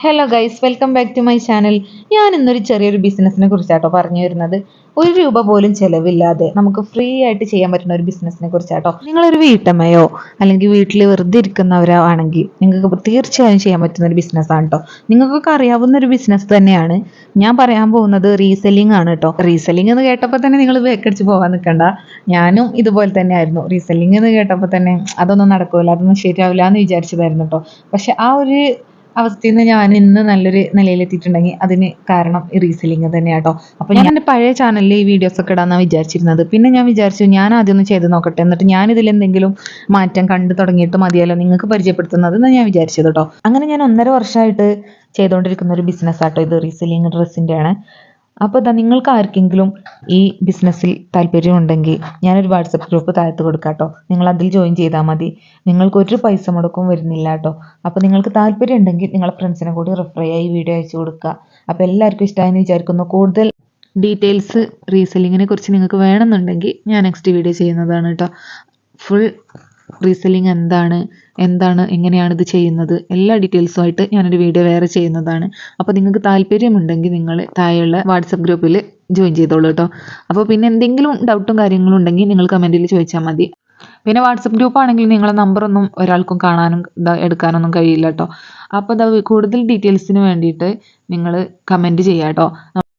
Hello guys welcome back to my channel ഞാൻ ഇന്നൊരു ചെറിയൊരു ബിസിനസ്സിനെ കുറിച്ചാട്ടോ പറഞ്ഞു വരുന്നത്. ഒരു രൂപ പോലും ചിലവില്ലാതെ നമുക്ക് ഫ്രീ ആയിട്ട് ചെയ്യാൻ പറ്റുന്ന ഒരു ബിസിനസ്സിനെ കുറിച്ചാട്ടോ. നിങ്ങളൊരു വീട്ടമ്മയോ അല്ലെങ്കിൽ വീട്ടിൽ വെറുതെ ഇരിക്കുന്നവരോ ആണെങ്കിൽ നിങ്ങൾക്ക് തീർച്ചയായും ചെയ്യാൻ പറ്റുന്ന ഒരു ബിസിനസ്സാണ് കേട്ടോ നിങ്ങൾക്കൊക്കെ അറിയാവുന്ന ഒരു ബിസിനസ് തന്നെയാണ്. ഞാൻ പറയാൻ പോകുന്നത് റീസെല്ലിംഗ് ആണ് കേട്ടോ റീസെല്ലിംഗ് എന്ന് കേട്ടപ്പോൾ തന്നെ നിങ്ങൾ ബേക്കടിച്ച് പോകാൻ നിൽക്കണ്ട. ഞാനും ഇതുപോലെ തന്നെ ആയിരുന്നു റീസെല്ലിംഗ് എന്ന് കേട്ടപ്പോൾ തന്നെ അതൊന്നും നടക്കൂല അതൊന്നും ശരിയാവില്ല എന്ന് വിചാരിച്ചതായിരുന്നു കേട്ടോ പക്ഷെ ആ ഒരു അവസ്ഥയിൽ നിന്ന് ഞാൻ ഇന്ന് നല്ലൊരു നിലയിലെത്തിയിട്ടുണ്ടെങ്കിൽ അതിന് കാരണം ഈ റീസെല്ലിങ് തന്നെയാട്ടോ. അപ്പോൾ ഞാൻ എന്റെ പഴയ ചാനലിൽ ഈ വീഡിയോസ് ഒക്കെ ഇടാന്നാണ് വിചാരിച്ചിരുന്നത്. പിന്നെ ഞാൻ വിചാരിച്ചു ഞാൻ ആദ്യം ഒന്ന് ചെയ്ത് നോക്കട്ടെ. എന്നിട്ട് ഞാൻ ഇതിൽ എന്തെങ്കിലും മാറ്റം കണ്ടു തുടങ്ങിയിട്ട് മതിയല്ലോ നിങ്ങൾക്ക് പരിചയപ്പെടുത്തുന്നത് എന്ന് ഞാൻ വിചാരിച്ചത് കേട്ടോ അങ്ങനെ ഞാൻ ഒന്നര വർഷമായിട്ട് ചെയ്തുകൊണ്ടിരിക്കുന്ന ഒരു ബിസിനസ് ആട്ടോ ഇത് റീസെല്ലിങ് ഡ്രസ്സിന്റെ ആണ് അപ്പോൾ ഇതാ നിങ്ങൾക്ക് ആർക്കെങ്കിലും ഈ ബിസിനസ്സിൽ താല്പര്യമുണ്ടെങ്കിൽ ഞാനൊരു വാട്സപ്പ് ഗ്രൂപ്പ് താഴത്ത് കൊടുക്കാം കേട്ടോ നിങ്ങൾ അതിൽ ജോയിൻ ചെയ്താൽ മതി. നിങ്ങൾക്ക് ഒരു പൈസ മുടക്കും വരുന്നില്ല കേട്ടോ. അപ്പോൾ നിങ്ങൾക്ക് താല്പര്യം ഉണ്ടെങ്കിൽ നിങ്ങളെ ഫ്രണ്ട്സിനെ കൂടി റെഫർ ചെയ്യുക ഈ വീഡിയോ അയച്ചു കൊടുക്കുക അപ്പോൾ എല്ലാവർക്കും ഇഷ്ടമായെന്ന് വിചാരിക്കുന്നു. കൂടുതൽ ഡീറ്റെയിൽസ് റീസെല്ലിങ്ങിനെ കുറിച്ച് നിങ്ങൾക്ക് വേണമെന്നുണ്ടെങ്കിൽ ഞാൻ നെക്സ്റ്റ് വീഡിയോ ചെയ്യുന്നതാണ് കേട്ടോ. ഫുൾ റീസെല്ലിംഗ് എന്താണ്? എന്താണ് എങ്ങനെയാണ് ഇത് ചെയ്യുന്നത് എല്ലാ ഡീറ്റെയിൽസും ആയിട്ട് ഞാനൊരു വീഡിയോ വേറെ ചെയ്യുന്നതാണ്. അപ്പോൾ നിങ്ങൾക്ക് താല്പര്യമുണ്ടെങ്കിൽ നിങ്ങൾ താഴെയുള്ള വാട്സപ്പ് ഗ്രൂപ്പിൽ ജോയിൻ ചെയ്തോളൂ കേട്ടോ അപ്പോൾ പിന്നെ എന്തെങ്കിലും ഡൗട്ടും കാര്യങ്ങളും ഉണ്ടെങ്കിൽ നിങ്ങൾ കമന്റിൽ ചോദിച്ചാൽ മതി. പിന്നെ വാട്സപ്പ് ഗ്രൂപ്പ് ആണെങ്കിൽ നിങ്ങളെ നമ്പറൊന്നും ഒരാൾക്കും കാണാനും എടുക്കാനൊന്നും കഴിയില്ല കേട്ടോ അപ്പോൾ അത് കൂടുതൽ ഡീറ്റെയിൽസിന് വേണ്ടിയിട്ട് നിങ്ങൾ കമന്റ് ചെയ്യാം കേട്ടോ